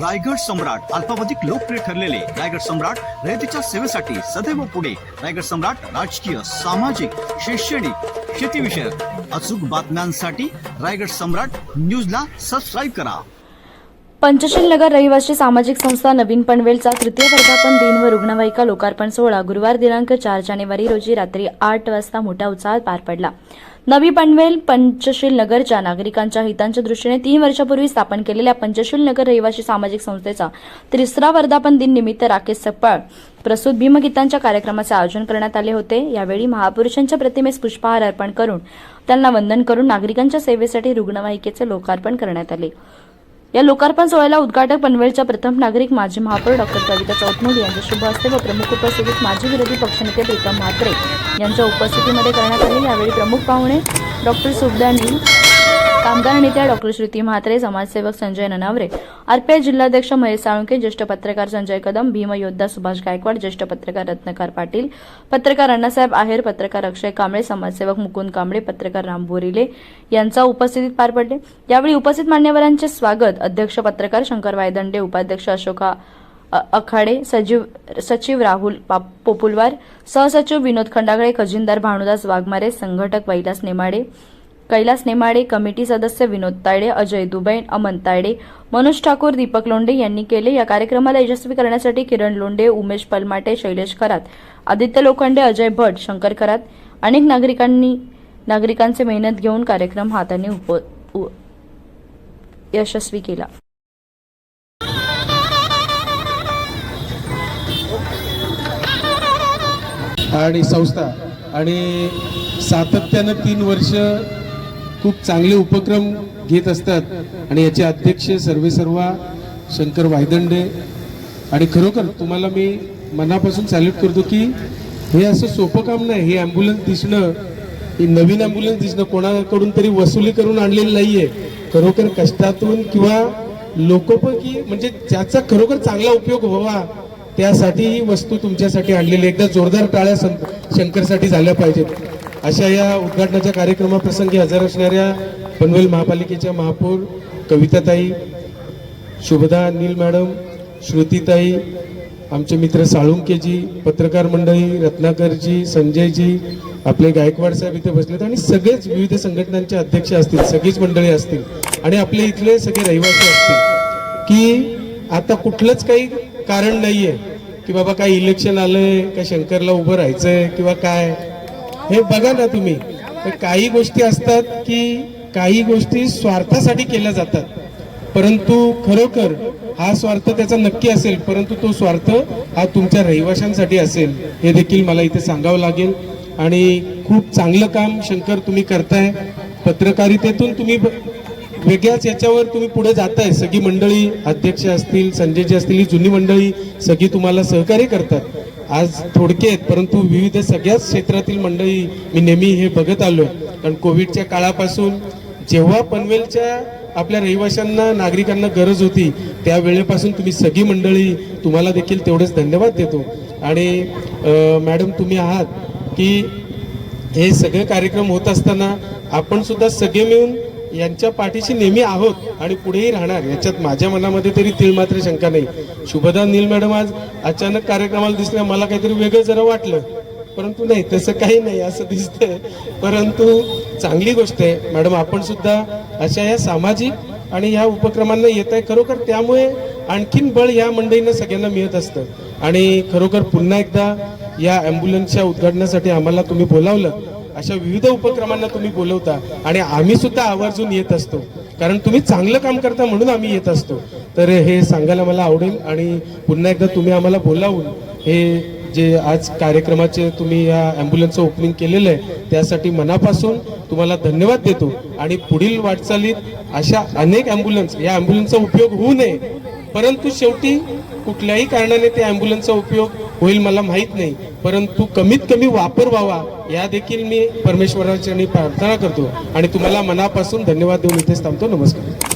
रायगड सम्राट अल्पावधिक लोकप्रिय ठरलेले रायगड सम्राट रयतेच्या सेवेसाठी सदैव पुढे. रायगड सम्राट राजकीय सामाजिक शैक्षणिक शेतीविषयक अचूक बातम्यांसाठी रायगड सम्राट न्यूजला सबस्क्राईब करा. पंचशील नगर रहिवासी सामाजिक संस्था नवीन पनवेलचा तृतीय वर्धापन दिन व रुग्णवाहिका लोकार्पण सोहळा गुरुवार दिनांक चार जानेवारी रोजी रात्री आठ वाजता मोठ्या उत्साहात पार पडला. नवी पनवेल पंचशील नगरच्या नागरिकांच्या हितांच्या दृष्टीने तीन वर्षापूर्वी स्थापन केलेल्या पंचशील नगर रहिवासी सामाजिक संस्थेचा तिसरा वर्धापन दिन निमित्त राकेश सप्पाळ प्रस्तुत भीमगीतांच्या कार्यक्रमाचे आयोजन करण्यात आले होते. यावेळी महापुरुषांच्या प्रतिमेस पुष्पहार अर्पण करून त्यांना वंदन करून नागरिकांच्या सेवेसाठी रुग्णवाहिकेचे लोकार्पण करण्यात आले. या लोकार्पण सोहळ्याला उद्घाटक पनवेलच्या प्रथम नागरिक माजी महापौर डॉक्टर कविता चौतमोली यांच्या शुभ हस्ते व प्रमुख उपस्थितीत माजी विरोधी पक्षनेते प्रीतम म्हात्रे यांच्या उपस्थितीमध्ये करण्यात आले. यावेळी प्रमुख पाहुणे डॉक्टर सुभदानी कामगार नेत्या डॉक्टर श्रुती म्हात्रे समाजसेवक संजय ननावरे आरपीआय जिल्हाध्यक्ष महेश साळुंके ज्येष्ठ पत्रकार संजय कदम भीमयोद्धा सुभाष गायकवाड ज्येष्ठ पत्रकार रत्नकार पाटील पत्रकार अण्णासाहेब आहेर पत्रकार अक्षय कांबळे समाजसेवक मुकुंद कांबळे पत्रकार राम बोरिले यांचा उपस्थितीत पार पडले. यावेळी उपस्थित मान्यवरांचे स्वागत अध्यक्ष पत्रकार शंकर वायदंडे उपाध्यक्ष अशोका अखाडे सचिव सचिव राहुल पाप- पोपुलवार सहसचिव विनोद खंडागळे खजिनदार भानुदास वाघमारे संघटक कैलास नेमाडे कैलास नेमाडे कमिटी सदस्य विनोद तायडे अजय दुबैन अमन तायडे मनोज ठाकूर दीपक लोंडे यांनी केले. या कार्यक्रमाला यशस्वी करण्यासाठी किरण लोंडे उमेश पलमाटे शैलेश खरात आदित्य लोखंडे अजय भट शंकर खरात अनेक नागरिकांनी नागरिकांचे मेहनत घेऊन कार्यक्रम हाताने उप यशस्वी केला. आणि संस्था आणि सातत्यानं तीन वर्ष खूप चांगले उपक्रम घेत असतात. आणि याचे अध्यक्ष सर्वे सर्वा शंकर वायदंडे. आणि खरोखर तुम्हाला मी मनापासून सॅल्यूट करतो की हे असं सोपं काम नाही. हे ॲम्ब्युलन्स दिसणं ही नवीन ॲम्ब्युलन्स दिसणं कोणाकडून तरी वसुली करून आणलेली आहे खरोखर कष्टातून किंवा लोकपैकी म्हणजे ज्याचा खरोखर चांगला उपयोग व्हावा त्यासाठी ही वस्तू तुमच्यासाठी आणलेली एकदा जोरदार टाळ्या सं- शंकरसाठी झाल्या पाहिजेत. अशा या उद्घाटनाच्या कार्यक्रमाप्रसंगी हजर असणाऱ्या पनवेल महापालिकेच्या महापौर कविताताई शुभदा नील मॅडम श्रुतीताई आमचे मित्र साळुंकेजी पत्रकार मंडळी रत्नाकरजी संजयजी आपले गायकवाड साहेब इथे बसलेत आणि सगळेच विविध संघटनांचे अध्यक्ष असतील सगळीच मंडळी असतील आणि आपले इथले सगळे रहिवासी असतील की आता कुठलंच काही कारण नाहीये की बाबा काय इलेक्शन आलंय का शंकरला उभं राहायचंय किंवा काय. हे बघा ना तुम्ही. काही गोष्टी असतात की काही गोष्टी स्वार्थासाठी केल्या जातात. परंतु खरोखर हा स्वार्थ त्याचा नक्की असेल परंतु तो स्वार्थ हा तुमच्या रहिवाशांसाठी असेल हे देखील मला इथे सांगावं लागेल. आणि खूप चांगलं काम शंकर तुम्ही करताय. पत्रकारितेतून तुम्ही वेगळ्याच याच्यावर तुम्ही पुढे जाताय. सगळी मंडळी अध्यक्ष असतील संजयजी असतील ही जुनी मंडळी सगळी तुम्हाला सहकार्य करतात. आज थोडके आहेत परंतु विविध सगळ्याच क्षेत्रातील मंडळी मी नेहमी हे बघत आलो कारण कोविडच्या काळापासून जेव्हा पनवेलच्या आपल्या रहिवाशांना नागरिकांना गरज होती त्या वेळेपासून तुम्ही सगळी मंडळी तुम्हाला देखील तेवढेच धन्यवाद देतो. आणि मॅडम तुम्ही आहात की हे सगळे कार्यक्रम होत असताना आपण सुद्धा सगळे मिळून यांच्या पाठीशी नेहमी आहोत आणि पुढेही राहणार. याच्यात माझ्या मनामध्ये तरी तिळ मात्र शंका नाही. शुभदा नील मॅडम आज अचानक कार्यक्रमाला दिसल्या. मला काहीतरी वेगळं जरा वाटलं. परंतु नाही तसं काही नाही असं दिसतंय. परंतु चांगली गोष्ट आहे. मॅडम आपण सुद्धा अशा या सामाजिक आणि या उपक्रमांना येत आहे. खरोखर त्यामुळे आणखीन बळ या मंडळींना सगळ्यांना मिळत असतं. आणि खरोखर पुन्हा एकदा या ॲम्ब्युलन्सच्या उद्घाटनासाठी आम्हाला तुम्ही बोलावलं. अशा विविध उपक्रमांना तुम्ही बोलवता आणि आम्ही सुद्धा आवर्जून येत असतो. कारण तुम्ही चांगलं काम करता म्हणून आम्ही येत असतो. तर हे सांगायला मला आवडेल आणि पुन्हा एकदा तुम्ही आम्हाला बोलावून हे जे आज कार्यक्रमाचे तुम्ही या ॲम्ब्युलन्सचं ओपनिंग केलेलं आहे त्यासाठी मनापासून तुम्हाला धन्यवाद देतो. आणि पुढील वाटचालीत अशा अनेक ॲम्ब्युलन्स या ॲम्ब्युलन्सचा उपयोग होऊ नये परंतु शेवटी कुठल्याही कारणाने त्या ॲम्ब्युलन्सचा उपयोग होईल मला माहीत नाही. परंतु कमीत कमी वापर व्हावा या देखील मी परमेश्वराच्या प्रार्थना करतो. आणि तुम्हाला मनापासून धन्यवाद देऊन इथेच थांबतो. नमस्कार.